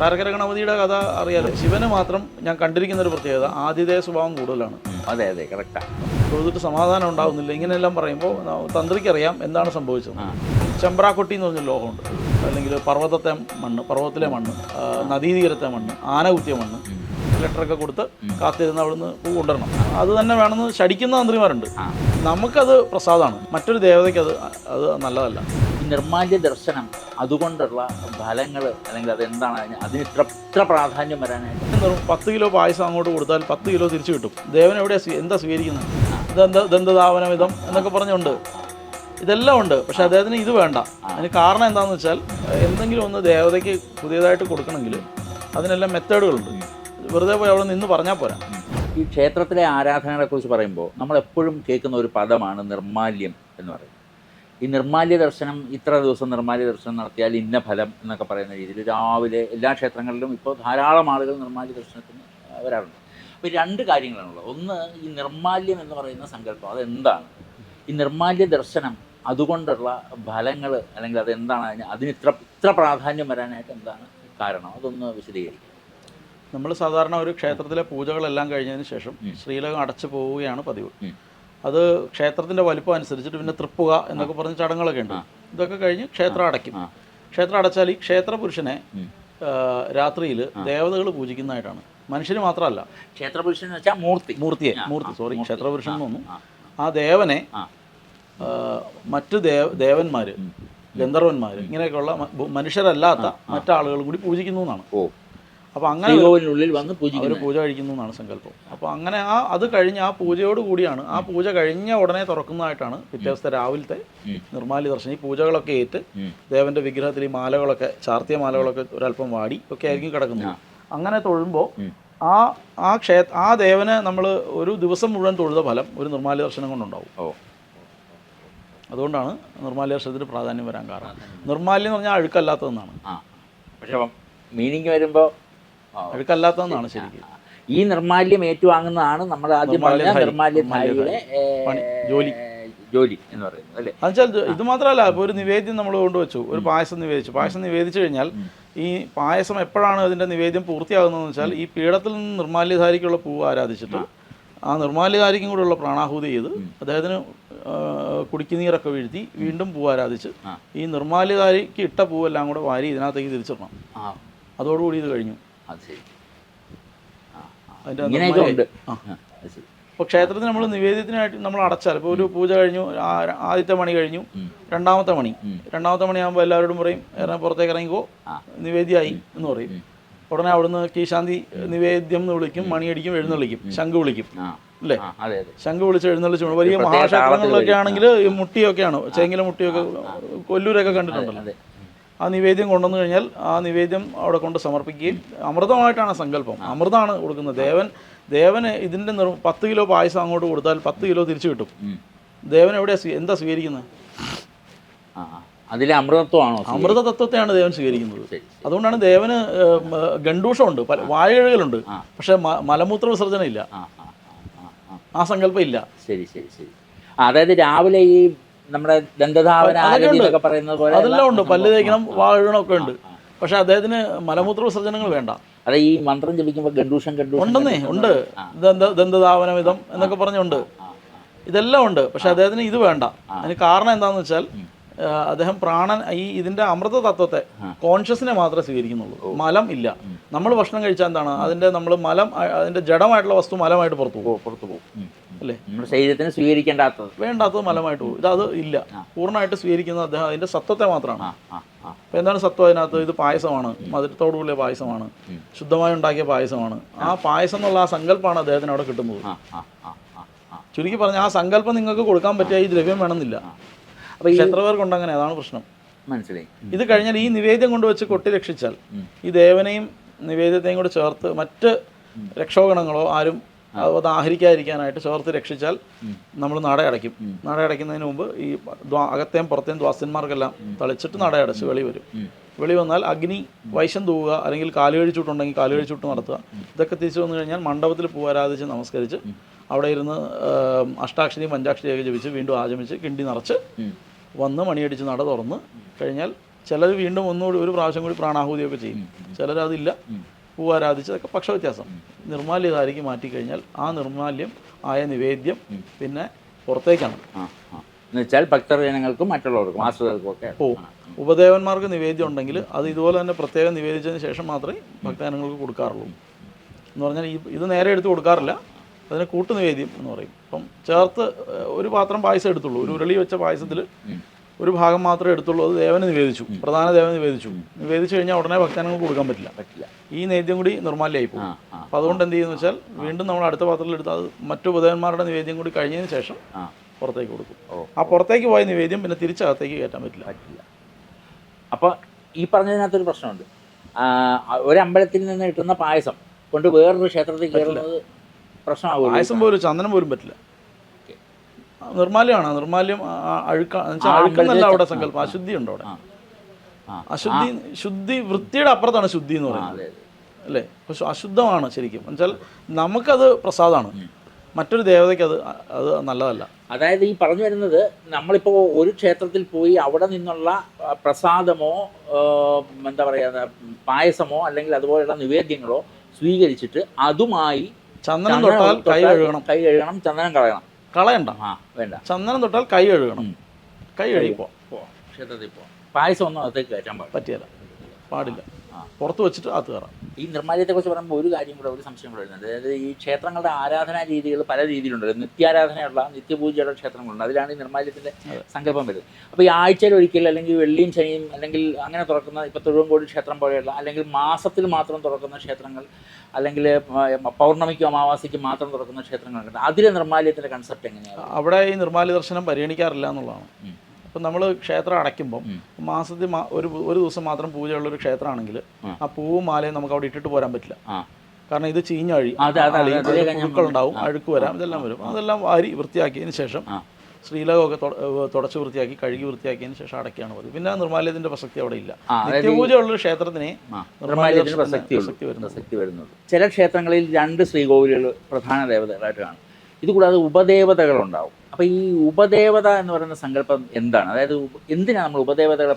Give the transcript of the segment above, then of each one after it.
കൊട്ടാരക്കര ഗണപതിയുടെ കഥ അറിയാലോ ശിവന് മാത്രം ഞാൻ കണ്ടിരിക്കുന്ന ഒരു പ്രത്യേകത ആതിഥേയ സ്വഭാവം കൂടുതലാണ്. അതെ അതെ കറക്റ്റാ തൊഴുതിട്ട് സമാധാനം ഉണ്ടാവുന്നില്ല. ഇങ്ങനെയെല്ലാം പറയുമ്പോൾ തന്ത്രിക്കറിയാം എന്താണ് സംഭവിച്ചത്. ചെമ്പ്രാക്കൊട്ടി എന്ന് പറഞ്ഞ ലോകമുണ്ട് അല്ലെങ്കിൽ പർവതത്തെ മണ്ണ് പർവതത്തിലെ മണ്ണ് നദീതീരത്തെ മണ്ണ് ആന കുത്തിയ മണ്ണ് ലെറ്ററൊക്കെ കൊടുത്ത് കാത്തിരുന്ന് അവിടുന്ന് പൂ കൊണ്ടുവരണം. അത് തന്നെ വേണമെന്ന് ശടിക്കുന്ന തന്ത്രിമാരുണ്ട്. നമുക്കത് പ്രസാദമാണ്. മറ്റൊരു ദേവതയ്ക്ക് അത് അത് നല്ലതല്ല. നിർമാല്യ ദർശനം അതുകൊണ്ടുള്ള ഫലങ്ങൾ അല്ലെങ്കിൽ അതെന്താണ് അതിന് ഇത്ര ഇത്ര പ്രാധാന്യം വരാനായിട്ട്? പത്ത് കിലോ പായസം അങ്ങോട്ട് കൊടുത്താൽ പത്ത് കിലോ തിരിച്ചു കിട്ടും. ദേവൻ എവിടെ എന്താ സ്വീകരിക്കുന്നത് ഇതെന്താ ദന്തധാവനമിതം എന്നൊക്കെ പറഞ്ഞുണ്ട് ഇതെല്ലാം ഉണ്ട്. പക്ഷെ അദ്ദേഹത്തിന് ഇത് വേണ്ട. അതിന് കാരണം എന്താണെന്ന് വെച്ചാൽ എന്തെങ്കിലും ഒന്ന് ദേവതയ്ക്ക് പുതിയതായിട്ട് കൊടുക്കണമെങ്കിൽ അതിനെല്ലാം മെത്തേഡുകളുണ്ട്. വെറുതെ പോയി അവിടെ നിന്ന് പറഞ്ഞാൽ പോരാ. ഈ ക്ഷേത്രത്തിലെ ആരാധനകളെ കുറിച്ച് പറയുമ്പോൾ നമ്മൾ എപ്പോഴും കേൾക്കുന്ന ഒരു പദമാണ് നിർമാല്യം എന്ന് പറയുന്നത്. ഈ നിർമാല്യ ദർശനം ഇത്ര ദിവസം നിർമാല്യ ദർശനം നടത്തിയാൽ ഇന്ന ഫലം എന്നൊക്കെ പറയുന്ന രീതിയിൽ രാവിലെ എല്ലാ ക്ഷേത്രങ്ങളിലും ഇപ്പോൾ ധാരാളം ആളുകൾ നിർമാല്യ ദർശനത്തിന് വരാറുണ്ട്. അപ്പോൾ രണ്ട് കാര്യങ്ങളാണുള്ളത്. ഒന്ന് ഈ നിർമാല്യം എന്ന് പറയുന്ന സങ്കല്പം അതെന്താണ്? ഈ നിർമാല്യ ദർശനം അതുകൊണ്ടുള്ള ഫലങ്ങൾ അല്ലെങ്കിൽ അതെന്താണ് അതിന് അതിന് ഇത്ര ഇത്ര പ്രാധാന്യം വരാനായിട്ട് എന്താണ് കാരണം? അതൊന്ന് വിശദീകരിക്കും. നമ്മൾ സാധാരണ ഒരു ക്ഷേത്രത്തിലെ പൂജകളെല്ലാം കഴിഞ്ഞതിന് ശേഷം. ശ്രീലകം അടച്ചു പോവുകയാണ് പതിവ്. അത് ക്ഷേത്രത്തിന്റെ വലിപ്പം അനുസരിച്ചിട്ട് പിന്നെ തൃപ്പുക എന്നൊക്കെ പറഞ്ഞ ചടങ്ങുകളൊക്കെ ഉണ്ട്. ഇതൊക്കെ കഴിഞ്ഞ് ക്ഷേത്രം അടയ്ക്കും. ക്ഷേത്രം അടച്ചാൽ ഈ ക്ഷേത്ര പുരുഷനെ രാത്രിയിൽ ദേവതകൾ പൂജിക്കുന്നതായിട്ടാണ്. മനുഷ്യന് മാത്രമല്ല. ക്ഷേത്രപുരുഷൻ എന്ന് വെച്ചാൽ മൂർത്തി. മൂർത്തിയെ മൂർത്തി സോറി ക്ഷേത്രപുരുഷൻ എന്ന് തോന്നുന്നു. ആ, ദേവനെ മറ്റ് ദേവ ദേവന്മാര് ഗന്ധർവന്മാര് ഇങ്ങനെയൊക്കെയുള്ള മനുഷ്യരല്ലാത്ത മറ്റാളുകളും കൂടി പൂജിക്കുന്നു എന്നാണ്. ഓ. അപ്പോൾ അങ്ങനെ ശ്രീകോവിലിനുള്ളിൽ വന്ന് അവർ പൂജിക്കുന്നു പൂജ കഴിക്കുന്നു എന്നാണ് സങ്കല്പം. അപ്പോൾ അങ്ങനെ ആ അത് കഴിഞ്ഞ് ആ പൂജയോട് കൂടിയാണ് ആ പൂജ കഴിഞ്ഞ ഉടനെ തുറക്കുന്നതായിട്ടാണ് പിറ്റേ ദിവസത്തെ രാവിലത്തെ നിർമ്മാലി നിർമ്മാല്യ ദർശനം. ഈ പൂജകളൊക്കെ ഏറ്റ് ദേവന്റെ വിഗ്രഹത്തിൽ ഈ മാലകളൊക്കെ ചാർത്തിയ മാലകളൊക്കെ ഒരല്പം വാടി ഒക്കെ ആയിരിക്കും കിടക്കുന്നത്. അങ്ങനെ തൊഴുമ്പോൾ ആ ആ ക്ഷേ ആ ദേവനെ നമ്മൾ ഒരു ദിവസം മുഴുവൻ തൊഴുത ഫലം ഒരു നിർമ്മാല്യ ദർശനം കൊണ്ടുണ്ടാവും. അതുകൊണ്ടാണ് നിർമ്മാല്യ ദർശനത്തിന് പ്രാധാന്യം വരാൻ കാരണം. നിർമ്മാല്യം എന്ന് പറഞ്ഞാൽ അഴുക്കല്ലാത്തതെന്നാണ്. പക്ഷേ മീനിങ് വരുമ്പോൾ അഴുക്കല്ലാത്തതെന്നാണ് ശരിക്കും. ഈ നിർമാല്യം ഏറ്റുവാങ്ങുന്നതാണ് നമ്മൾ ആദ്യം പറഞ്ഞ. നിർമാല്യധാരിയുടെ ജോലി. ജോലി എന്ന് പറയുന്നത് അല്ലേ? എന്നുവെച്ചാൽ ഇത് മാത്രമല്ല ഇപ്പോൾ ഒരു നിവേദ്യം നമ്മൾ കൊണ്ടുവച്ചു ഒരു പായസം നിവേദിച്ചു. പായസം നിവേദിച്ചു കഴിഞ്ഞാൽ ഈ പായസം എപ്പോഴാണ് അതിന്റെ നിവേദ്യം പൂർത്തിയാകുന്നതെന്ന് വെച്ചാൽ ഈ പീഠത്തിൽ നിന്ന് നിർമാല്യധാരിക്കുള്ള പൂവ് ആരാധിച്ചിട്ട് ആ. നിർമാല്യധാരിക്കും കൂടെയുള്ള പ്രാണാഹൂതി ചെയ്ത് അദ്ദേഹത്തിന് കുടിക്കുനീരൊക്കെ വീഴ്ത്തി വീണ്ടും പൂവ് ആരാധിച്ച് ഈ നിർമാല്യധാരിക്ക് ഇട്ട പൂവെല്ലാം കൂടെ വാരി ഇതിനകത്തേക്ക് തിരിച്ചിടണം. അതോടുകൂടി ഇത് കഴിഞ്ഞു. അത് ശരി. ആ, ആ. ഇങ്ങനെയൊക്കെ ഉണ്ട്. ആ. ആ, അത് ശരി. ഇപ്പോൾ ക്ഷേത്രത്തിൽ നമ്മൾ നിവേദ്യത്തിനായിട്ട് നമ്മൾ അടച്ചാൽ ഇപ്പോൾ ഒരു പൂജ കഴിഞ്ഞു ആ- ആദ്യത്തെ മണി കഴിഞ്ഞു. രണ്ടാമത്തെ മണി. രണ്ടാമത്തെ മണി മണിയാകുമ്പോൾ എല്ലാവരോടും പറയും ഇറങ്ങി പുറത്തേക്ക് ഇറങ്ങിക്കോ. നിവേദ്യമായി എന്ന് പറയും. ഉടനെ അവിടുന്ന് കീശാന്തി നിവേദ്യം എന്ന് വിളിക്കും മണിയടിക്കും എഴുന്നള്ളിക്കും ശംഖ് വിളിക്കും. ആ. അല്ലേ? ആ അതെ അതെ. ശംഖ് വിളിച്ച് എഴുന്നള്ളിച്ച് വലിയ പ്രത്യേക മഹാക്ഷേത്രങ്ങളിലൊക്കെ ആണെങ്കിൽ ഈ മുട്ടിയൊക്കെയാണ്. ചേങ്ങില മുട്ടിയൊക്കെ കൊല്ലൂരൊക്കെ കണ്ടിട്ടുണ്ടല്ലോ. അതെ. ആ നിവേദ്യം കൊണ്ടുവന്നു കഴിഞ്ഞാൽ ആ നിവേദ്യം അവിടെ കൊണ്ട് സമർപ്പിക്കുകയും അമൃതമായിട്ടാണ് സങ്കല്പം. അമൃതമാണ് കൊടുക്കുന്നത്. ദേവൻ ദേവന് ഇതിന്റെ നിർ പത്ത് കിലോ പായസം അങ്ങോട്ട് കൊടുത്താൽ പത്ത് കിലോ തിരിച്ചു കിട്ടും. ദേവൻ എവിടെയാണ് സ്വീ- എന്താ സ്വീകരിക്കുന്നത്. അതിലെ അമൃതത്വമാണോ അമൃത തത്വത്തെയാണ് ദേവൻ സ്വീകരിക്കുന്നത്. അതുകൊണ്ടാണ് ദേവന് ഗണ്ടൂഷമുണ്ട് പല വാഴകളുണ്ട് പക്ഷെ മലമൂത്ര വിസർജനം ഇല്ല ആ സങ്കല്പം ഇല്ല. ശരി ശരി ശരി. അതായത് രാവിലെ ഈ നമ്മുടെ ദന്തധാവന പറയുന്നത് പോലെ അതെല്ലാം ഉണ്ട്. പല്ല് തേക്കണം വാഴണം ഒക്കെ ഉണ്ട്. പക്ഷെ അദ്ദേഹത്തിന് മലമൂത്ര വിസർജനങ്ങൾ വേണ്ട. അതെ ഈ മന്ത്രം ജപിക്കുമ്പോൾ ഗണ്ടൂഷം ഗണ്ടൂഷം ഉണ്ടെന്നേ ഉണ്ട്. ദന്ത ദന്തധാവനമിതം എന്നൊക്കെ പറഞ്ഞുണ്ട്. ഇതെല്ലാം ഉണ്ട്. പക്ഷെ അദ്ദേഹത്തിന് ഇത് വേണ്ട. അതിന് കാരണം എന്താണെന്ന് വെച്ചാൽ അദ്ദേഹം പ്രാണൻ ഈ ഇതിന്റെ അമൃത തത്വത്തെ കോൺഷ്യസിനെ മാത്രമേ സ്വീകരിക്കുന്നുള്ളൂ. മലം ഇല്ല. നമ്മൾ ഭക്ഷണം കഴിച്ചാൽ എന്താണ്? അതിന്റെ നമ്മൾ മലം അതിന്റെ ജഡമായിട്ടുള്ള വസ്തു മലമായിട്ട് പുറത്തു പോകും. പുറത്തു പോകും. അല്ലേ? നമ്മുടെ ശരീരത്തിന് സ്വീകരിക്കേണ്ടാത്തത്. വേണ്ടാത്തത് മലമായിട്ട് പോകും. ഇതത് ഇല്ല. പൂർണമായിട്ട് സ്വീകരിക്കുന്നത് അദ്ദേഹം അതിന്റെ സത്വത്തെ മാത്രമാണ്. അപ്പോൾ എന്താണ് സത്വം അതിനകത്ത്? ഇത് പായസമാണ്. മധുരത്തോടുകൂടിയ പായസമാണ്. ശുദ്ധമായി ഉണ്ടാക്കിയ പായസമാണ്. ആ പായസം എന്നുള്ള ആ സങ്കല്പമാണ് അദ്ദേഹത്തിന് അവിടെ കിട്ടുന്നത്. ചുരുക്കി പറഞ്ഞാൽ ആ സങ്കല്പം നിങ്ങൾക്ക് കൊടുക്കാൻ പറ്റിയ ഈ ദ്രവ്യം വേണമെന്നില്ല. അപ്പോൾ ഈ പേർക്കുണ്ട് അങ്ങനെ അതാണ് പ്രശ്നം. മനസ്സിലായി. ഇത് കഴിഞ്ഞാൽ ഈ നിവേദ്യം കൊണ്ടുവച്ച് കൊട്ടി രക്ഷിച്ചാൽ ഈ ദേവനെയും നിവേദ്യത്തെയും കൂടെ ചേർത്ത് മറ്റ് രക്ഷോഗണങ്ങളോ ആരും അത് ആഹരിക്കാതിരിക്കാനായിട്ട് ചോർത്ത് രക്ഷിച്ചാൽ നമ്മൾ നട അടയ്ക്കും നട അടയ്ക്കുന്നതിന് മുമ്പ് ഈ അകത്തെയും പുറത്തെയും ദ്വാസന്മാർക്കെല്ലാം തളിച്ചിട്ട് നട അടച്ച് വെളി വരും. വെളി വന്നാൽ അഗ്നി വൈശം തൂവുക അല്ലെങ്കിൽ കാലുകഴിച്ചൂട്ടുണ്ടെങ്കിൽ കാലുകഴിച്ചൂട്ട് നടത്തുക. ഇതൊക്കെ തിരിച്ചു വന്നു കഴിഞ്ഞാൽ മണ്ഡപത്തിൽ പൂവാരാധിച്ച് നമസ്കരിച്ച് അവിടെ ഇരുന്ന് അഷ്ടാക്ഷരി പഞ്ചാക്ഷരിയൊക്കെ ജപിച്ച് വീണ്ടും ആചമിച്ച് കിണ്ടി നിറച്ച്. വന്ന് മണിയടിച്ച് നട തുറന്ന് കഴിഞ്ഞാൽ ചിലർ വീണ്ടും ഒന്നുകൂടി ഒരു പ്രാവശ്യം കൂടി പ്രാണാഹൂതിയൊക്കെ ചെയ്യും. ചിലർ അതില്ല പൂവാരാധിച്ച് അതൊക്കെ പക്ഷ വ്യത്യാസം നിർമാല്യധാരിക്ക് മാറ്റിക്കഴിഞ്ഞാൽ ആ നിർമാല്യം ആയ നിവേദ്യം പിന്നെ പുറത്തേക്കാണ്. എന്നുവെച്ചാൽ ഭക്തജനങ്ങൾക്കും മറ്റുള്ളവർക്കും ആശ്രിതർക്കും ഒക്കെ ഓ ഉപദേവന്മാർക്ക് നിവേദ്യം ഉണ്ടെങ്കിൽ അത് ഇതുപോലെ തന്നെ പ്രത്യേകം നിവേദിച്ചതിന് ശേഷം മാത്രമേ ഭക്തജനങ്ങൾക്ക് കൊടുക്കാറുള്ളൂ. എന്ന് പറഞ്ഞാൽ ഈ ഇത് നേരെ എടുത്ത് കൊടുക്കാറില്ല. അതിന് കൂട്ടുനിവേദ്യം എന്ന് പറയും. അപ്പം ചേർത്ത് ഒരു പാത്രം പായസം എടുത്തുള്ളൂ. ഒരു ഉരുളി വെച്ച പായസത്തിൽ ഒരു ഭാഗം മാത്രമേ എടുത്തുള്ളൂ. അത് ദേവന് നിവേദിച്ചു. പ്രധാന ദേവന് നിവേദിച്ചു. നിവേദിച്ചു കഴിഞ്ഞാൽ ഉടനെ ഭക്തജനങ്ങൾക്ക് കൊടുക്കാൻ പറ്റില്ല. പറ്റില്ല. ഈ നേദ്യം കൂടി നിർമ്മാല്യമായി പോകും അപ്പോൾ അതുകൊണ്ട് എന്ത് ചെയ്യുന്നു വെച്ചാൽ വീണ്ടും നമ്മൾ അടുത്ത പാത്രത്തിൽ എടുത്താൽ അത് മറ്റു ഉപദേവന്മാരുടെ നിവേദ്യം കൂടി കഴിഞ്ഞതിന് ശേഷം പുറത്തേക്ക് കൊടുക്കും. ആ പുറത്തേക്ക് പോയ നിവേദ്യം പിന്നെ തിരിച്ചകത്തേക്ക് കയറ്റാൻ പറ്റില്ല. പറ്റില്ല. അപ്പോൾ ഈ പറഞ്ഞതിനകത്തൊരു പ്രശ്നമുണ്ട്. ഒരമ്പലത്തിൽ ഒരു അമ്പലത്തിൽ നിന്ന് കിട്ടുന്ന പായസം കൊണ്ട് വേറൊരു ക്ഷേത്രത്തിൽ കയറുന്നത് പ്രശ്നമാകും പായസം പോലും ചന്ദനം പോലും പറ്റില്ല. നിർമാല്യമാണ്. നിർമാല്യം അഴുക്കാണ് അഴുക്കെന്നല്ല അവിടെ സങ്കല്പം. അശുദ്ധി ഉണ്ട് അവിടെ. അശുദ്ധി ശുദ്ധി വൃത്തിയുടെ അപ്പുറത്താണ് ശുദ്ധി എന്ന് പറയുന്നത്. അല്ലേ? പക്ഷെ അശുദ്ധമാണ് ശരിക്കും. എന്നുവെച്ചാൽ നമുക്കത് പ്രസാദമാണ് മറ്റൊരു ദേവതയ്ക്ക് അത് അത് നല്ലതല്ല. അതായത് ഈ പറഞ്ഞു വരുന്നത് നമ്മളിപ്പോൾ ഒരു ക്ഷേത്രത്തിൽ പോയി അവിടെ നിന്നുള്ള പ്രസാദമോ എന്താ പറയുക പായസമോ അല്ലെങ്കിൽ അതുപോലെയുള്ള നിവേദ്യങ്ങളോ സ്വീകരിച്ചിട്ട് അതുമായി ചന്ദനം തൊട്ടാൽ കൈ കഴുകണം. കൈ കഴുകണം ചന്ദനം കളയണം. കളയണ്ട. ആ വേണ്ട. ചന്ദനം തൊട്ടാൽ കൈ കഴുകണം. കൈ കഴുകി പോ. ക്ഷേത്രത്തിൽ പോ. പായസം ഒന്നും അകത്തേക്ക് കയറ്റാൻ പാടില്ല. പറ്റിയല്ല. പാടില്ല. പുറത്ത് വെച്ചിട്ട് അകത്ത് കയറാം. ഈ നിർമ്മാല്യത്തെക്കുറിച്ച് പറയുമ്പോൾ ഒരു കാര്യം കൂടെ ഒരു സംശയം കൂടെ വരുന്നുണ്ട്. അതായത് ഈ ക്ഷേത്രങ്ങളുടെ ആരാധനാ രീതികൾ പല രീതിയിലുണ്ട്. നിത്യാരാധനയുള്ള നിത്യപൂജയുള്ള ക്ഷേത്രങ്ങളുണ്ട്. അതിലാണ് ഈ നിർമ്മാല്യത്തിന്റെ സങ്കല്പം വരുന്നത്. അപ്പോൾ ഈ ആഴ്ചയിൽ ഒരിക്കൽ അല്ലെങ്കിൽ വെള്ളിയും ശനിയും അല്ലെങ്കിൽ അങ്ങനെ തുറക്കുന്ന ഇപ്പോൾ തൊഴുവൻകോടി ക്ഷേത്രം പോലെയുള്ള അല്ലെങ്കിൽ മാസത്തിൽ മാത്രം തുറക്കുന്ന ക്ഷേത്രങ്ങൾ അല്ലെങ്കിൽ പൗർണമിക്കും അമാവാസിക്കും മാത്രം തുറക്കുന്ന ക്ഷേത്രങ്ങളുണ്ട് അതിലെ നിർമ്മാല്യത്തിന്റെ കൺസെപ്റ്റ് എങ്ങനെയാണ്? അവിടെ ഈ നിർമ്മാല്യ ദർശനം പരിഗണിക്കാറില്ല എന്നുള്ളതാണ്. ഉം. അപ്പം നമ്മൾ ക്ഷേത്രം അടയ്ക്കുമ്പം മാസത്തിൽ ഒരു ഒരു ദിവസം മാത്രം പൂജയുള്ള ഒരു ക്ഷേത്രമാണെങ്കിൽ ആ. പൂവും മാലയും നമുക്ക് അവിടെ ഇട്ടിട്ട് പോരാൻ പറ്റില്ല. കാരണം ഇത് അതിലെ ഞാൻ പുഴുക്കളുണ്ടാവും അഴുക്ക് വരാം ഇതെല്ലാം വരും. അതെല്ലാം വാരി വൃത്തിയാക്കിയതിന് ശേഷം. ശ്രീലകമൊക്കെ തൊട- തുടച്ച് വൃത്തിയാക്കി കഴുകി വൃത്തിയാക്കിയതിന് ശേഷം അടയ്ക്കുകയാണ് പതിവ്. പിന്നെ നിർമ്മാല്യത്തിന്റെ പ്രസക്തി അവിടെ ഇല്ല. ആ, അതായത് ക്ഷേത്രത്തിന് നിത്യപൂജയുള്ള ഒരു ക്ഷേത്രത്തിനെ ആ, നിർമ്മാല്യ നിർമ്മാല്യത്തിന് ദർശനത്തിന് പ്രസക്തി പ്രസക്തി വരുന്നത് പ്രസക്തി വരുന്നത് ചില ക്ഷേത്രങ്ങളിൽ രണ്ട് ശ്രീകോവിലുകൾ പ്രധാന ദേവതകളായിട്ട് കാണും. ഇതുകൂടാതെ ഉപദേവതകളുണ്ടാവും. അപ്പോൾ ഈ ഉപദേവത എന്ന് പറയുന്ന സങ്കല്പം എന്താണ്? അതായത് എന്തിനാണ് നമ്മൾ ഉപദേവതകളെ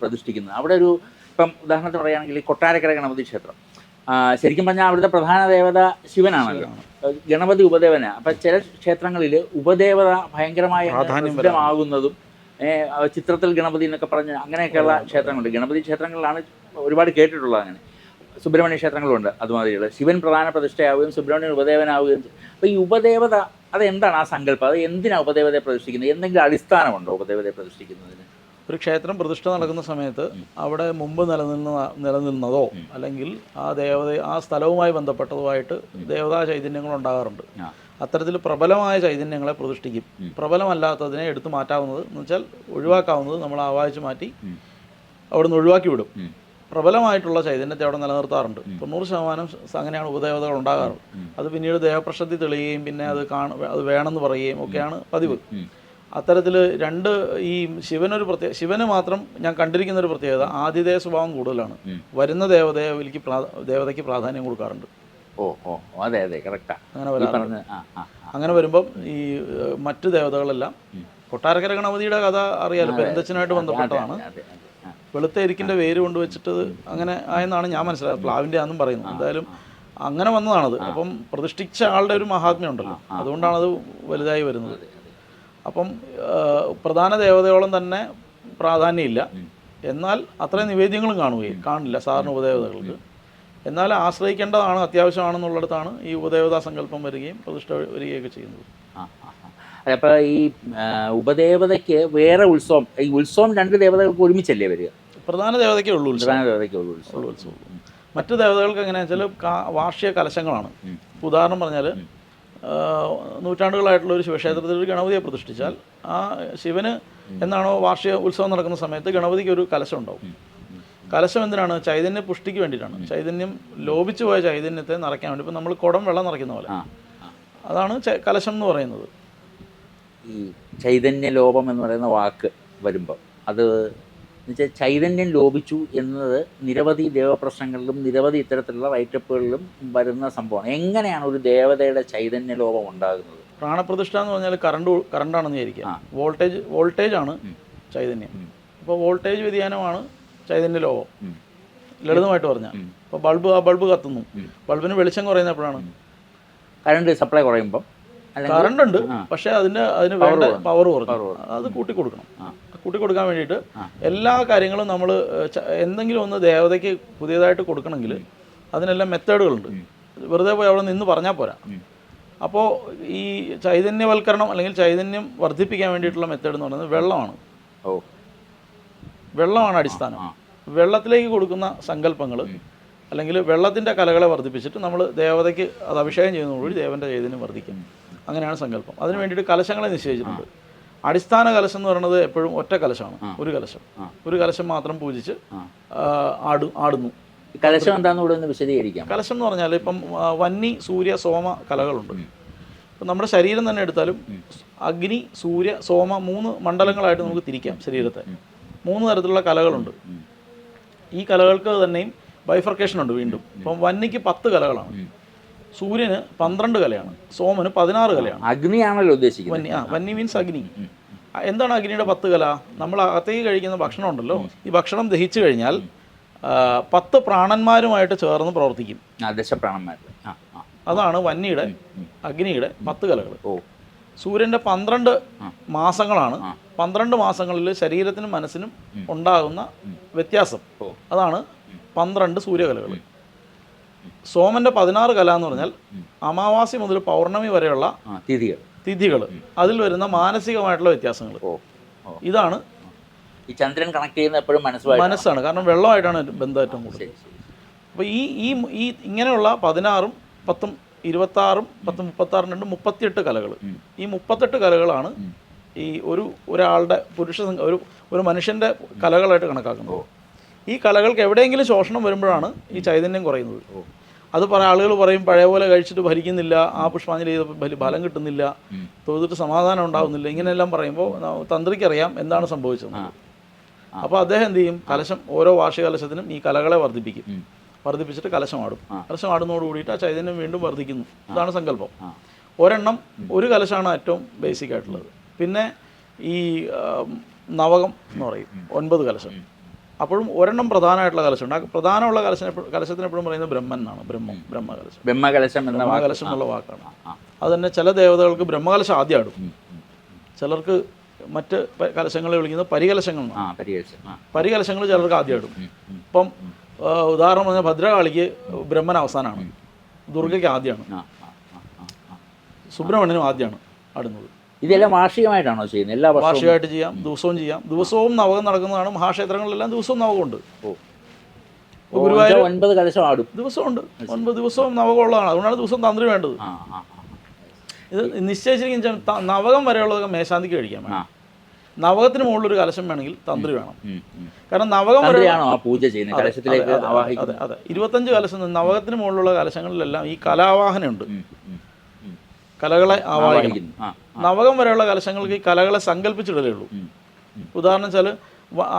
പ്രതിഷ്ഠിക്കുന്നത്? അവിടെ ഒരു ഇപ്പം ഉദാഹരണത്തിന് പറയുകയാണെങ്കിൽ കൊട്ടാരക്കര ഗണപതി ക്ഷേത്രം. ശരിക്കും പറഞ്ഞാൽ അവിടുത്തെ പ്രധാന ദേവത ശിവനാണല്ലോ. ഗണപതി ഉപദേവന. അപ്പം ചില ക്ഷേത്രങ്ങളിൽ ഉപദേവത ഭയങ്കരമായി പ്രാധാന്യമാകുന്നതും ചിത്രത്തിൽ ഗണപതി എന്നൊക്കെ പറഞ്ഞ് അങ്ങനെയൊക്കെയുള്ള ക്ഷേത്രങ്ങളുണ്ട്. ഗണപതി ക്ഷേത്രങ്ങളിലാണ് ഒരുപാട് കേട്ടിട്ടുള്ളത് അങ്ങനെ. സുബ്രഹ്മണ്യ ക്ഷേത്രങ്ങളുണ്ട് അതുമാതിരിയുള്ള. ശിവൻ പ്രധാന പ്രതിഷ്ഠയാവുകയും സുബ്രഹ്മണ്യൻ ഉപദേവനാവുകയും അപ്പോൾ ഈ ഉപദേവത അതെന്താണ് ആ സങ്കല്പം? അത് എന്തിനാണ് ഉപദേവതയെ പ്രതിഷ്ഠിക്കുന്നത്? എന്തെങ്കിലും അടിസ്ഥാനമുണ്ടോ ഉപദേവതയെ പ്രതിഷ്ഠിക്കുന്നതിന്? ഒരു ക്ഷേത്രം പ്രതിഷ്ഠ നടക്കുന്ന സമയത്ത് അവിടെ മുമ്പ് നിലനിന്ന നിലനിന്നതോ അല്ലെങ്കിൽ ആ ദേവത ആ സ്ഥലവുമായി ബന്ധപ്പെട്ടതുമായിട്ട് ദേവതാ ചൈതന്യങ്ങൾ ഉണ്ടാകാറുണ്ട്. അത്തരത്തിൽ പ്രബലമായ ചൈതന്യങ്ങളെ പ്രതിഷ്ഠിക്കും. പ്രബലമല്ലാത്തതിനെ എടുത്തു മാറ്റാവുന്നത് എന്ന് വെച്ചാൽ ഒഴിവാക്കാവുന്നത് നമ്മൾ ആവാഹിച്ച് മാറ്റി. അവിടുന്ന് ഒഴിവാക്കി വിടും. പ്രബലമായിട്ടുള്ള ചൈതന്യത്തെ അവിടെ നിലനിർത്താറുണ്ട്. തൊണ്ണൂറ് ശതമാനം അങ്ങനെയാണ് ഉപദേവതകൾ ഉണ്ടാകാറ്. അത് പിന്നീട് ദേവപ്രശ്നത്തിൽ തെളിയുകയും പിന്നെ അത് കാണ അത് വേണമെന്ന് പറയുകയും ഒക്കെയാണ് പതിവ്. അത്തരത്തിൽ രണ്ട് ഈ ശിവനൊരു പ്രത്യേക ശിവന് മാത്രം ഞാൻ കണ്ടിരിക്കുന്ന ഒരു പ്രത്യേകത ആതിഥേയ സ്വഭാവം കൂടുതലാണ്. വരുന്ന വരുന്ന ദേവതയ്ക്ക് ദേവതയ്ക്ക് പ്രാധാന്യം കൊടുക്കാറുണ്ട്. ഓ ഓ അതെ അതെ കറക്റ്റാ അങ്ങനെ വരാറുണ്ട്. അങ്ങനെ വരുമ്പം ഈ മറ്റു ദേവതകളെല്ലാം കൊട്ടാരക്കര ഗണപതിയുടെ കഥ അറിയാലോ? പെരുന്തച്ഛനായിട്ട് ബന്ധപ്പെട്ടതാണ്. വെളുത്ത എരിക്കിന്റെ വേര് കൊണ്ടുവച്ചിട്ട് അങ്ങനെ ആയെന്നാണ് ഞാൻ മനസ്സിലായത്. പ്ലാവിന്റെ ആണെന്നും പറയുന്നത് എന്തായാലും അങ്ങനെ വന്നതാണത്. അപ്പം പ്രതിഷ്ഠിച്ച ആളുടെ ഒരു മഹാത്മ്യം ഉണ്ടല്ലോ. അതുകൊണ്ടാണത് വലുതായി വരുന്നത്. അപ്പം പ്രധാന ദേവതയോളം തന്നെ പ്രാധാന്യമില്ല. എന്നാൽ അത്രയും നിവേദ്യങ്ങളും കാണുകയും കാണില്ല സാധാരണ ഉപദേവതകൾക്ക്. എന്നാൽ ആശ്രയിക്കേണ്ടതാണ് അത്യാവശ്യമാണെന്നുള്ളിടത്താണ് ഈ ഉപദേവതാ സങ്കല്പം വരികയും പ്രതിഷ്ഠ വരികയൊക്കെ ചെയ്യുന്നത്. ആ, ആ, ആ. അപ്പൊ ഈ ഉപദേവതയ്ക്ക് വേറെ ഉത്സവം ഈ ഉത്സവം രണ്ട് ദേവതകൾക്ക് ഒരുമിച്ചല്ലേ വരിക? പ്രധാന ദേവതയ്ക്കേ ഉള്ളൂ ഉത്സവം. പ്രധാന ദേവതയ്ക്കേ ഉള്ളൂ ഉത്സവം. മറ്റു ദേവതകൾക്ക് എങ്ങനെയാണെന്ന് വെച്ചാൽ കാ- വാർഷിക കലശങ്ങളാണ്. ഉദാഹരണം പറഞ്ഞാൽ നൂറ്റാണ്ടുകളായിട്ടുള്ള ഒരു ശിവക്ഷേത്രത്തിൽ ഒരു ഗണപതിയെ പ്രതിഷ്ഠിച്ചാൽ ആ ശിവന് എന്നാണോ വാർഷിക ഉത്സവം നടക്കുന്ന സമയത്ത് ഗണപതിക്ക് ഒരു കലശം ഉണ്ടാവും കലശം എന്തിനാണ്? ചൈതന്യ പുഷ്ടിക്ക് വേണ്ടിയിട്ടാണ്. ചൈതന്യം ലോപിച്ചു പോയ ചൈതന്യത്തെ നിറയ്ക്കാൻ വേണ്ടി. ഇപ്പം നമ്മൾ കുടം വെള്ളം നിറയ്ക്കുന്ന പോലെ. അതാണ് കലശം എന്ന് പറയുന്നത്. ഈ ചൈതന്യ ലോപം എന്ന് പറയുന്ന വാക്ക് വരുമ്പോൾ അത് എന്നുവെച്ചാൽ ചൈതന്യം ലോപിച്ചു എന്നത് നിരവധി ദേവപ്രശ്നങ്ങളിലും നിരവധി ഇത്തരത്തിലുള്ള റൈറ്റപ്പുകളിലും വരുന്ന സംഭവമാണ്. എങ്ങനെയാണ് ഒരു ദേവതയുടെ ചൈതന്യ ലോപം ഉണ്ടാകുന്നത്? പ്രാണപ്രതിഷ്ഠ എന്ന് പറഞ്ഞാൽ കറണ്ട് കറണ്ടാണെന്ന് വിചാരിക്കുക. വോൾട്ടേജ് വോൾട്ടേജ് ആണ് ചൈതന്യം. അപ്പോൾ വോൾട്ടേജ് വ്യതിയാനമാണ് ചൈതന്യ ലോപം. ലളിതമായിട്ട് പറഞ്ഞാൽ അപ്പോൾ ബൾബ് ആ ബൾബ് കത്തുന്നു. ബൾബിന് വെളിച്ചം കുറയുന്ന എപ്പോഴാണ് കറണ്ട് സപ്ലൈ കുറയുമ്പോൾ കറണ്ട് ഉണ്ട് പക്ഷേ അതിന് അതിന് വേണ്ട പവർ കുറഞ്ഞു. അത് കൂട്ടി കൊടുക്കണം. കൂട്ടി കൊടുക്കാൻ വേണ്ടിയിട്ട് എല്ലാ കാര്യങ്ങളും നമ്മൾ എന്തെങ്കിലും ഒന്ന് ദേവതയ്ക്ക് പുതിയതായിട്ട് കൊടുക്കണമെങ്കിൽ അതിനെല്ലാം മെത്തേഡുകളുണ്ട്. വെറുതെ പോയി അവിടെ നിന്ന് പറഞ്ഞാൽ പോരാ. അപ്പോൾ ഈ ചൈതന്യവൽക്കരണം അല്ലെങ്കിൽ ചൈതന്യം വർദ്ധിപ്പിക്കാൻ വേണ്ടിയിട്ടുള്ള മെത്തേഡ് എന്ന് പറയുന്നത് വെള്ളമാണ്. ഓ. വെള്ളമാണ് അടിസ്ഥാനം. വെള്ളത്തിലേക്ക് കൊടുക്കുന്ന സങ്കല്പങ്ങൾ അല്ലെങ്കിൽ വെള്ളത്തിന്റെ കലകളെ വർദ്ധിപ്പിച്ചിട്ട് നമ്മൾ ദേവതയ്ക്ക് അത് അഭിഷേകം ചെയ്യുന്നതോടുകൂടി ദേവന്റെ ചൈതന്യം വർദ്ധിക്കും. അങ്ങനെയാണ് സങ്കല്പം. അതിന് വേണ്ടിയിട്ട് കലശങ്ങളെ നിശ്ചയിച്ചിട്ടുണ്ട്. അടിസ്ഥാന കലശം എന്ന് പറയുന്നത് എപ്പോഴും ഒറ്റ കലശമാണ്. ഒരു കലശം. ഒരു കലശം മാത്രം പൂജിച്ച് ആടു ആടുന്നു. കലശം എന്താണെന്ന് കൂടെ ഒന്ന് വിശദീകരിക്കാം. കലശം എന്ന് പറഞ്ഞാൽ ഇപ്പം വന്നി സൂര്യ സോമ കലകളുണ്ട്. ഇപ്പം നമ്മുടെ ശരീരം തന്നെ എടുത്താലും അഗ്നി സൂര്യ സോമ മൂന്ന് മണ്ഡലങ്ങളായിട്ട് നമുക്ക് തിരിക്കാം ശരീരത്തെ. മൂന്ന് തരത്തിലുള്ള കലകളുണ്ട്. ഈ കലകൾക്ക് തന്നെയും ബൈഫർക്കേഷൻ ഉണ്ട് വീണ്ടും. ഇപ്പം വന്നിക്ക് പത്ത് കലകളാണ്. സൂര്യന് പന്ത്രണ്ട് കലയാണ് സോമന് പതിനാറ് കലയാണ്. അഗ്നിയാണല്ലോ ഉദ്ദേശിക്കുന്നത്. വന്നി ആ വന്നി മീൻസ് അഗ്നി. എന്താണ് അഗ്നിയുടെ പത്ത് കല? നമ്മൾ അകത്തേക്ക് കഴിക്കുന്ന ഭക്ഷണം ഉണ്ടല്ലോ ഈ ഭക്ഷണം ദഹിച്ചു കഴിഞ്ഞാൽ പത്ത് പ്രാണന്മാരുമായിട്ട് ചേർന്ന് പ്രവർത്തിക്കും. ദശപ്രാണന്മാർ അതാണ് വന്നിയുടെ അഗ്നിയുടെ പത്ത് കലകൾ. ഓ. സൂര്യന്റെ പന്ത്രണ്ട് മാസങ്ങളാണ്. പന്ത്രണ്ട് മാസങ്ങളിൽ ശരീരത്തിനും മനസ്സിനും ഉണ്ടാകുന്ന വ്യത്യാസം. അതാണ് പന്ത്രണ്ട് സൂര്യകലകൾ. സോമന്റെ പതിനാറ് കല എന്ന് പറഞ്ഞാൽ അമാവാസി മുതൽ പൗർണമി വരെയുള്ള തിഥികൾ. തിഥികൾ അതിൽ വരുന്ന മാനസികമായിട്ടുള്ള വ്യത്യാസങ്ങൾ. ഇതാണ് ഈ ചന്ദ്രൻ കണക്ട് ചെയ്യുന്ന എപ്പോഴും മനസ്സുമായി മനസ്സാണ്. കാരണം വെള്ളമായിട്ടാണ് ബന്ധം ഏറ്റവും കൂടുതൽ. അപ്പോൾ ഈ ഈ ഈ ഇങ്ങനെയുള്ള പതിനാറും പത്തും ഇരുപത്താറും പത്തും മുപ്പത്താറും രണ്ട് മുപ്പത്തിയെട്ട് കലകൾ ഈ മുപ്പത്തെട്ട് കലകളാണ് ഈ ഒരു ഒരാളുടെ പുരുഷ ഒരു ഒരു മനുഷ്യന്റെ കലകളായിട്ട് കണക്കാക്കുന്നത്. ഈ കലകൾക്ക് എവിടെയെങ്കിലും ശോഷണം വരുമ്പോഴാണ് ഈ ചൈതന്യം കുറയുന്നത്. അത് പറ ആളുകൾ പറയും പഴയ പോലെ കഴിച്ചിട്ട് ഭരിക്കുന്നില്ല ആ പുഷ്പാഞ്ജലി ചെയ്തപ്പോൾ ഫലി- കിട്ടുന്നില്ല. തൊഴുതിട്ട് സമാധാനം ഉണ്ടാവുന്നില്ല ഇങ്ങനെയെല്ലാം പറയുമ്പോൾ തന്ത്രിക്കറിയാം എന്താണ് സംഭവിച്ചത്. അപ്പോൾ അദ്ദേഹം എന്ത് ചെയ്യും? കലശം ഓരോ വാർഷിക കലശത്തിനും ഈ കലകളെ വർദ്ധിപ്പിക്കും. വർദ്ധിപ്പിച്ചിട്ട് കലശം ആടും. കലശം ആടുന്നതോട് കൂടിയിട്ട് ആ ചൈതന്യം വീണ്ടും വർദ്ധിക്കുന്നു. അതാണ് സങ്കല്പം. ഒരെണ്ണം ഒരു കലശമാണ് ഏറ്റവും ബേസിക് ആയിട്ടുള്ളത് പിന്നെ ഈ നവകം എന്ന് പറയും. ഒൻപത് കലശം. അപ്പോഴും ഒരെണ്ണം പ്രധാനമായിട്ടുള്ള കലശമുണ്ട് ആ പ്രധാനമുള്ള കലശം എപ്പോഴും കലശത്തിന് എപ്പോഴും പറയുന്നത് ബ്രഹ്മൻ എന്നാണ്. ബ്രഹ്മം ബ്രഹ്മകലശം. ബ്രഹ്മകലശം എന്ന ബ്രഹ്മകലശം എന്നുള്ള വാക്കാണ്. അത് തന്നെ ചില ദേവതകൾക്ക് ബ്രഹ്മകലശം ആദ്യം ആടും. ചിലർക്ക് മറ്റ് കലശങ്ങളെ വിളിക്കുന്നത് പരികലശങ്ങൾ പരികലശങ്ങൾ ചിലർക്ക് ആദ്യം ഉം. ഇപ്പം ഉദാഹരണം പറഞ്ഞാൽ ഭദ്രകാളിക്ക് ബ്രഹ്മൻ അവസാനമാണ്. ദുർഗയ്ക്ക് ആദ്യമാണ്. സുബ്രഹ്മണ്യനും ആദ്യമാണ് ആടുന്നത് ഇതെല്ലാം വാർഷികമായിട്ടാണോ ചെയ്യുന്നത്? എല്ലാ വർഷവും? വാർഷികമായിട്ട് ചെയ്യാം ദിവസവും ചെയ്യാം. ദിവസവും നവകം നടക്കുന്നതാണ്. മഹാക്ഷേത്രങ്ങളിലെല്ലാം ദിവസവും നവകമുണ്ട്. ഓ. ഓ, ഗുരുവായൂർ ഒൻപത് കലശം ആടും. ദിവസമുണ്ട്. ഒൻപത് ദിവസവും നവകമുള്ളതാണ്. അതുകൊണ്ടാണ് ദിവസം തന്ത്രി വേണ്ടത്. ആ ആ ആ ഇത് നിശ്ചയിച്ചിരിക്കുന്ന ത- നവകം വരെയുള്ളതൊക്കെ മേശാന്തിക്ക് കഴിക്കാൻ ആ വേണം. നവകത്തിന് മുകളിൽ ഒരു കലശം വേണമെങ്കിൽ തന്ത്രി വേണം. ഉം, ഉം. കാരണം നവകം വരെ തന്ത്രിയാണോ ആ പൂജ ചെയ്യുന്നത്? കലശത്തിലേക്ക് അതെ ആവാഹിക്കുന്നത്? അതെ ഇരുപത്തഞ്ച് കലശം നവകത്തിന് മുകളിലുള്ള കലശങ്ങളിലെല്ലാം ഈ കലാവാഹനമുണ്ട്. ഉം. കലകളെ ആവാഹിക്കുന്നു നവകം വരെയുള്ള കലശങ്ങൾക്ക് ഈ കലകളെ സങ്കല്പിച്ചിടലേ ഉള്ളൂ. ഉദാഹരണം വെച്ചാൽ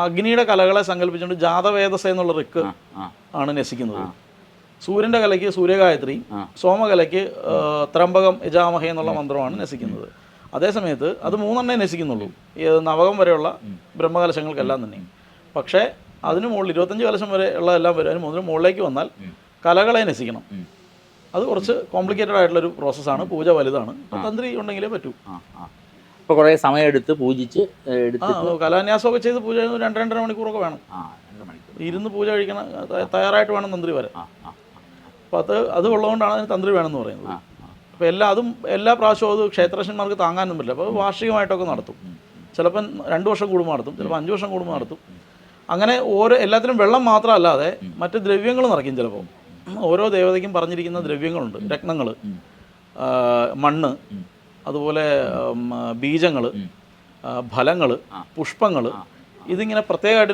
അഗ്നിയുടെ കലകളെ സങ്കല്പിച്ചുകൊണ്ട് ജാതവേദസ എന്നുള്ള റിക്ക് ആണ് നസിക്കുന്നത് സൂര്യന്റെ കലയ്ക്ക് സൂര്യഗായത്രി. സോമകലയ്ക്ക് ത്രംബകം യജാമഹ എന്നുള്ള മന്ത്രമാണ് നസിക്കുന്നത് അതേസമയത്ത് അത് മൂന്നെണ്ണേ നസിക്കുന്നുള്ളൂ ഈ നവകം വരെയുള്ള ബ്രഹ്മകലശങ്ങൾക്കെല്ലാം തന്നെ. പക്ഷേ അതിന് മുകളിൽ ഇരുപത്തഞ്ച് കലശം വരെ ഉള്ള എല്ലാം വരെ. അതിന് മുകളിലേക്ക് വന്നാൽ കലകളെ നസിക്കണം ഉം. അത് കുറച്ച് കോംപ്ലിക്കേറ്റഡ് ആയിട്ടുള്ള ഒരു പ്രോസസ്സാണ് പൂജ വലുതാണ്. തന്ത്രി ഉണ്ടെങ്കിലേ പറ്റൂ. ആ ആ. അപ്പോൾ കുറേ സമയം എടുത്ത് പൂജിച്ച് എടുത്ത് കലാന്യാസമൊക്കെ ചെയ്ത് പൂജ രണ്ട് രണ്ടര മണിക്കൂറൊക്കെ വേണം. ആ രണ്ട് മണിക്കൂർ. ഇരുന്ന് പൂജ കഴിക്കണം തയ്യാറായിട്ട് വേണം തന്ത്രി വരാൻ. അപ്പോൾ അത് അത് ഉള്ളതുകൊണ്ടാണ് അതിന് തന്ത്രി വേണമെന്ന് പറയുന്നത്. അപ്പോൾ എല്ലാ അതും എല്ലാ പ്രാവശ്യവും അത് ക്ഷേത്രശന്മാർക്ക് താങ്ങാനൊന്നും പറ്റില്ല. അപ്പോൾ വാർഷികമായിട്ടൊക്കെ നടത്തും. ചിലപ്പം രണ്ട് വർഷം കൂടുമ്പോൾ നടത്തും. ചിലപ്പോൾ അഞ്ച് വർഷം കൂടുമ്പോൾ നടത്തും. അങ്ങനെ ഓരോ എല്ലാത്തിനും വെള്ളം മാത്രമല്ലാതെ മറ്റ് ദ്രവ്യങ്ങൾ നിറയ്ക്കും ചിലപ്പോൾ ഓരോ ദേവതയ്ക്കും പറഞ്ഞിരിക്കുന്ന ദ്രവ്യങ്ങളുണ്ട്. രത്നങ്ങൾ മണ്ണ് അതുപോലെ ബീജങ്ങൾ ഫലങ്ങൾ പുഷ്പങ്ങൾ ഇതിങ്ങനെ പ്രത്യേകമായിട്ട്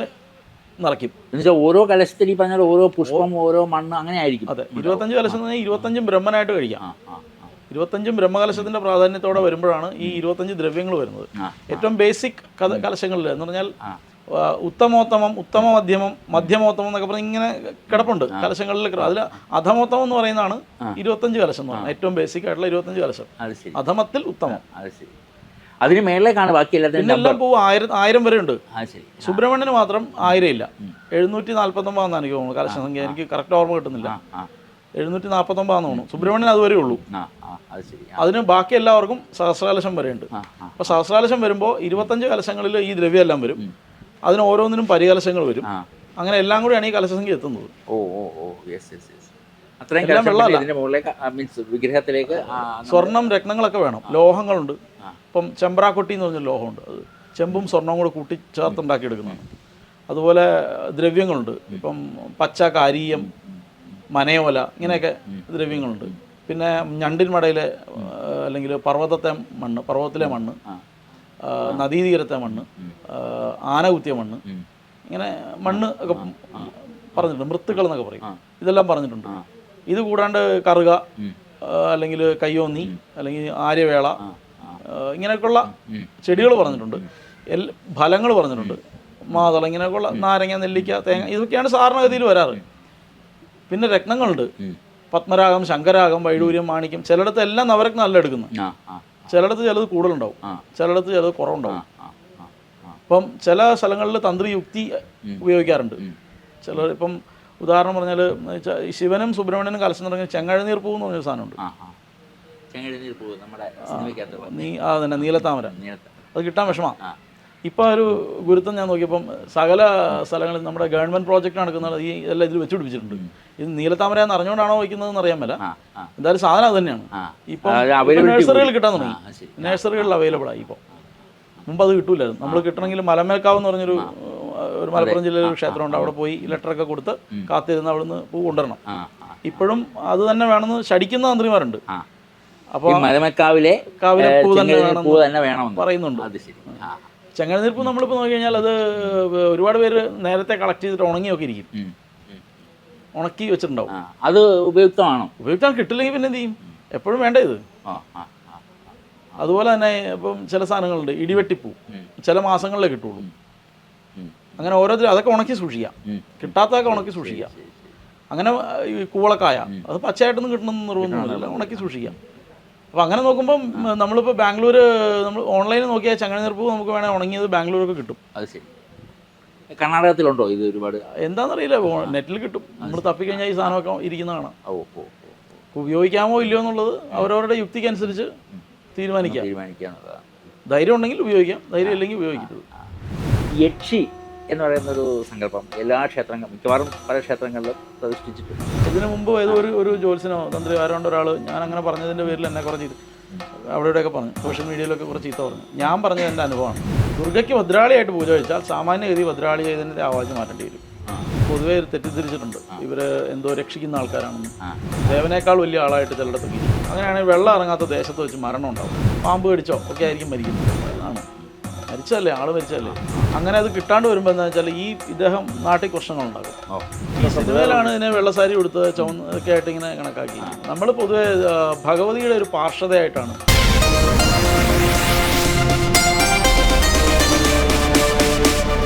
നിറയ്ക്കും. എന്നുവെച്ചാൽ ഓരോ കലശത്തിൽ ഈ പറഞ്ഞ ഓരോ പുഷ്പം ഓരോ മണ്ണ് അങ്ങനെ ആയിരിക്കും. അതെ. ഇരുപത്തഞ്ച് കലശം എന്ന് പറഞ്ഞാൽ ഇരുപത്തഞ്ചും ബ്രഹ്മനായിട്ട് കഴിക്കാം. ഇരുപത്തഞ്ചും ബ്രഹ്മകലശത്തിന്റെ പ്രാധാന്യത്തോടെ വരുമ്പോഴാണ് ഈ ഇരുപത്തഞ്ച് ദ്രവ്യങ്ങൾ വരുന്നത്. ഏറ്റവും ബേസിക് കലശങ്ങളിൽ എന്ന് പറഞ്ഞാൽ ഉത്തമോത്തമം ഉത്തമ മധ്യമം മധ്യമോത്തമം എന്നൊക്കെ പറഞ്ഞ് ഇങ്ങനെ കിടപ്പുണ്ട്. കലശങ്ങളിൽ അതിൽ അധമോത്തമം എന്ന് പറയുന്നതാണ് ഇരുപത്തഞ്ച് കലശം എന്ന് പറയുന്നത്. ഏറ്റവും ബേസിക് ആയിട്ടുള്ള ഇരുപത്തഞ്ച് കലശം. അധമത്തിൽ ഉത്തമം. അതിന് മേളിലേക്കാണ് ബാക്കി പിന്നെ എല്ലാം പോകും. ആയിരം ആയിരം വരെ ഉണ്ട്. സുബ്രഹ്മണ്യന് മാത്രം ആയിരം ഇല്ല എഴുന്നൂറ്റി നാൽപ്പത്തൊമ്പതാണെന്ന് എനിക്ക് തോന്നുന്നു കലശ സംഖ്യ എനിക്ക് കറക്റ്റ് ഓർമ്മ കിട്ടുന്നില്ല. എഴുന്നൂറ്റി നാൽപ്പത്തൊമ്പതാന്ന് തോന്നുന്നു. സുബ്രഹ്മണ്യൻ അതുവരെ ഉള്ളൂ. അതിന് ബാക്കി എല്ലാവർക്കും സഹസ്രാലശം വരെ ഉണ്ട് ആ ആ. അപ്പോൾ സഹസ്രകലശം വരുമ്പോൾ ഇരുപത്തഞ്ച് കലശങ്ങളിൽ ഈ ദ്രവ്യം എല്ലാം വരും. അതിന് ഓരോന്നിനും പരികലശങ്ങൾ വരും. അങ്ങനെ എല്ലാം കൂടിയാണ് ഈ കലശസംഖ്യ എത്തുന്നത്. Oh oh oh yes yes അത്രയും വെള്ളമല്ല. മീൻസ് വിഗ്രഹത്തിലേക്ക് സ്വർണം രത്നങ്ങളൊക്കെ വേണം. ലോഹങ്ങളുണ്ട്. ഇപ്പം ചെമ്പ്രാക്കൊട്ടി എന്ന് പറഞ്ഞ ലോഹമുണ്ട്. അത് ചെമ്പും സ്വർണവും കൂടെ കൂട്ടി ചേർത്തുണ്ടാക്കിയെടുക്കുന്നതാണ് അതുപോലെ ദ്രവ്യങ്ങളുണ്ട്. ഇപ്പം പച്ച കാരീയം മനയോല ഇങ്ങനെയൊക്കെ ദ്രവ്യങ്ങളുണ്ട്. പിന്നെ ഞണ്ടിൻ മടയിലെ അല്ലെങ്കിൽ പർവതത്തെ മണ്ണ് പർവതത്തിലെ മണ്ണ് നദീതീരത്തെ മണ്ണ് ആന കുത്തിയ മണ്ണ്. ഇങ്ങനെ മണ്ണ് ഒക്കെ പറഞ്ഞിട്ടുണ്ട് മൃത്തുക്കൾ എന്നൊക്കെ പറയും. ഇതെല്ലാം പറഞ്ഞിട്ടുണ്ട്. ഇത് കൂടാണ്ട് കറുക അല്ലെങ്കിൽ കയ്യോന്നി അല്ലെങ്കിൽ ആര്യവേള ഇങ്ങനെയൊക്കെയുള്ള ചെടികൾ പറഞ്ഞിട്ടുണ്ട്. എൽ ഫലങ്ങൾ പറഞ്ഞിട്ടുണ്ട്. മാതള ഇങ്ങനെയൊക്കെയുള്ള നാരങ്ങ നെല്ലിക്ക തേങ്ങ ഇതൊക്കെയാണ് സാധാരണഗതിയിൽ വരാറ്. പിന്നെ രത്നങ്ങളുണ്ട്. പത്മരാഗം ശങ്കരാഗം വൈഡൂര്യം മാണിക്യം ചിലയിടത്ത് എല്ലാം നവരത്നം നല്ല എടുക്കുന്നത്. ചിലയിടത്ത് ചിലത് കൂടുതലുണ്ടാവും. ചിലയിടത്ത് ചിലത് കുറവുണ്ടാവും. അപ്പം ചില സ്ഥലങ്ങളിൽ തന്ത്രി യുക്തി ഉപയോഗിക്കാറുണ്ട്. ചിലർ ഇപ്പം ഉദാഹരണം പറഞ്ഞാൽ ശിവനും സുബ്രഹ്മണ്യനും കലശം തുടങ്ങിയ ചെങ്ങഴനീർ പൂവ് എന്ന് പറഞ്ഞൊരു സാധനമുണ്ട്. നീ ആ തന്നെ നീലത്താമര. അത് കിട്ടാൻ വിഷമമാണ് ആ. ഇപ്പോൾ ഒരു ഗുരുത്വം ഞാൻ നോക്കിയപ്പം സകല സ്ഥലങ്ങളിൽ നമ്മുടെ ഗവൺമെന്റ് പ്രോജക്റ്റ് നടക്കുന്നത് ഈ എല്ലാം ഇതിൽ വെച്ചുപിടിപ്പിച്ചിട്ടുണ്ട്. ഇത് നീലത്താമര എന്ന് അറിഞ്ഞുകൊണ്ടാണോ വയ്ക്കുന്നതെന്ന് അറിയാൻ മേല. എന്തായാലും സാധനം അത് തന്നെയാണ്. ഇപ്പം ഇപ്പം നഴ്സറികൾ. കിട്ടാൻ തുടങ്ങി. നഴ്സറികളിൽ അവൈലബിൾ ആയി ഇപ്പോൾ മുമ്പ് അത് കിട്ടൂലായിരുന്നു. നമ്മൾ കിട്ടണമെങ്കിൽ മലമേൽക്കാവ് എന്ന് പറഞ്ഞൊരു ഒരു മലപ്പുറം ജില്ലയിലെ ഒരു ക്ഷേത്രമുണ്ട് അവിടെ പോയി ലെറ്ററൊക്കെ കൊടുത്ത് കാത്തിരുന്ന് അവിടുന്ന് പൂ കൊണ്ടുവരണം. ഇപ്പോഴും അത് തന്നെ വേണമെന്ന് ശടിക്കുന്ന തന്ത്രിമാരുണ്ട്. ആ. അപ്പോൾ മലമേക്കാവിലെ കാവിലെ പൂ തന്നെ വേണം തന്നെ പറയുന്നുണ്ട്. അത് ശരി. ചെങ്ങനീർപ്പ് നമ്മളിപ്പോൾ നോക്കി കഴിഞ്ഞാൽ അത് ഒരുപാട് പേര് നേരത്തെ കളക്ട് ചെയ്തിട്ട് ഉണങ്ങിയൊക്കെ ഇരിക്കും. ഉണക്കി വെച്ചിട്ടുണ്ടാവും. അത് ഉപയുക്തമാണോ? ഉപയോഗിക്കാൻ കിട്ടില്ലെങ്കിൽ പിന്നെ എന്ത് ചെയ്യും? എപ്പോഴും വേണ്ട ഇത്. ആ. അതുപോലെ തന്നെ ഇപ്പം ചില സാധനങ്ങളുണ്ട് ഇടിവെട്ടിപ്പൂ. ചില മാസങ്ങളിലേ കിട്ടുള്ളൂ. അങ്ങനെ ഓരോരുത്തരും അതൊക്കെ ഉണക്കി സൂക്ഷിക്കാം കിട്ടാത്തതൊക്കെ ഉണക്കി സൂക്ഷിക്കാം. അങ്ങനെ ഈ കൂവളക്കായ അത് പച്ചയായിട്ടൊന്നും കിട്ടണമെന്ന് നിർബന്ധമൊന്നുമില്ല. ഉണക്കി സൂക്ഷിക്കാം അപ്പോൾ അങ്ങനെ നോക്കുമ്പം നമ്മളിപ്പോൾ ബാംഗ്ലൂർ നമ്മൾ ഓൺലൈനിൽ നോക്കിയാൽ ചങ്ങനീർപ്പൂ നമുക്ക് വേണമെങ്കിൽ ഉണങ്ങിയത് ബാംഗ്ലൂരൊക്കെ കിട്ടും. അത് ശരി. കർണാടകത്തിലുണ്ടോ ഇത് ഒരുപാട്? എന്താണെന്നറിയില്ല നെറ്റിൽ കിട്ടും. നമ്മൾ തപ്പിക്കഴിഞ്ഞാൽ ഈ സാധനമൊക്കെ ഇരിക്കുന്നതാണ് ഓ ഉപയോഗിക്കാമോ ഇല്ലയോ എന്നുള്ളത് അവരവരുടെ യുക്തിക്കനുസരിച്ച് തീരുമാനിക്കാം. തീരുമാനിക്കാവുന്നതാണ്. ധൈര്യം ഉണ്ടെങ്കിൽ ഉപയോഗിക്കാം ധൈര്യം ഇല്ലെങ്കിൽ ഉപയോഗിക്കരുത് യക്ഷി എന്ന് പറയുന്ന ഒരു സങ്കല്പം എല്ലാ ക്ഷേത്രങ്ങളും മിക്കവാറും പല ക്ഷേത്രങ്ങളിലും പ്രതിഷ്ഠിച്ചിട്ടുണ്ട്. ഇതിനു മുമ്പ് ഏതോ ഒരു ഒരു ജോത്സ്യനോ തന്ത്രി ആരോണ്ട് ഒരാൾ ഞാൻ അങ്ങനെ പറഞ്ഞതിന്റെ പേരിൽ എന്നെ കുറച്ച് ഇത് അവിടെ ഇവിടെയൊക്കെ പറഞ്ഞു. സോഷ്യൽ മീഡിയയിലൊക്കെ കുറച്ച് ചീത്ത പറഞ്ഞു. ഞാൻ പറഞ്ഞത് എന്റെ അനുഭവമാണ്. ദുർഗയ്ക്ക് ഭദ്രാളിയായിട്ട് പൂജ കഴിച്ചാൽ സാമാന്യഗതി ഭദ്രാളി ചെയ്തതിന്റെ ആവാജ് മാറ്റേണ്ടി വരും. പൊതുവേ ഒരു തെറ്റിദ്ധരിച്ചിട്ടുണ്ട്. ഇവർ എന്തോ രക്ഷിക്കുന്ന ആൾക്കാരാണെന്ന്. ദേവനേക്കാൾ വലിയ ആളായിട്ട് ചിലയിടത്ത് അങ്ങനെയാണെങ്കിൽ വെള്ളം ഇറങ്ങാത്ത ദേശത്ത് വെച്ച് മരണം ഉണ്ടാവും. പാമ്പ് കടിച്ചോ ഒക്കെ ആയിരിക്കും മരിക്കുന്നത്. ആണ് മരിച്ചല്ലേ ആൾ മരിച്ചല്ലേ അങ്ങനെ അത് കിട്ടാണ്ട് വരുമ്പോൾ എന്താ വെച്ചാൽ ഈ ഇദ്ദേഹം നാട്ടിൽ പ്രശ്നങ്ങളുണ്ടാകും ഉണ്ടാകും ഈ സിനിമയിലാണ് ഇതിനെ വെള്ളസാരി കൊടുത്ത് ചുവന്നൊക്കെ ആയിട്ട് ഇങ്ങനെ കണക്കാക്കി നമ്മൾ പൊതുവെ ഭഗവതിയുടെ ഒരു പാർശ്വതയായിട്ടാണ്